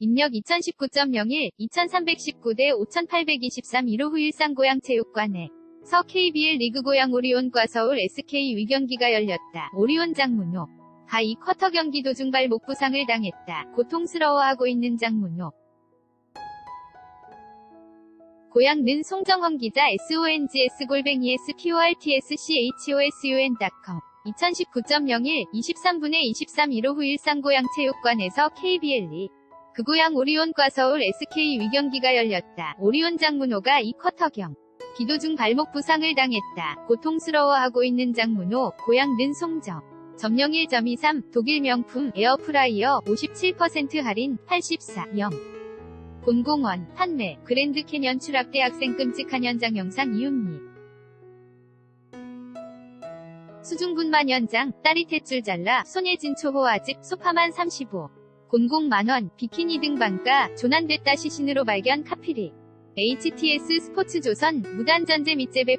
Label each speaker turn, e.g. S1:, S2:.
S1: 입력 2019.01, 2319대 5823 1호 후일상 고양 체육관에 서 KBL 리그 고양 오리온과 서울 SK 위경기가 열렸다. 오리온 장문호. 하이 쿼터 경기 도중 발목 부상을 당했다. 고통스러워하고 있는 장문호. 고향는 송정헌 기자 songs 골뱅이 sportschon.com 2019.01 23분의 23 1호 후일상 고양 체육관에서 KBL 리 그 고향 오리온과 서울 SK 위경기가 열렸다. 오리온 장문호가 이 쿼터경 기도 중 발목 부상을 당했다. 고통스러워하고 있는 장문호, 고향 는 송정. 점령 1.23, 독일 명품 에어프라이어 57% 할인 84, 0. 곤공원, 판매, 그랜드 캐년 추락대 학생 끔찍한 현장 영상 이윤미. 수중분만 현장, 딸이 탯줄 잘라, 손예진 초호 아직, 소파만 35. 곤공만원, 비키니 등 반가, 조난됐다 시신으로 발견 카피리. HTS 스포츠조선, 무단전제 밑재배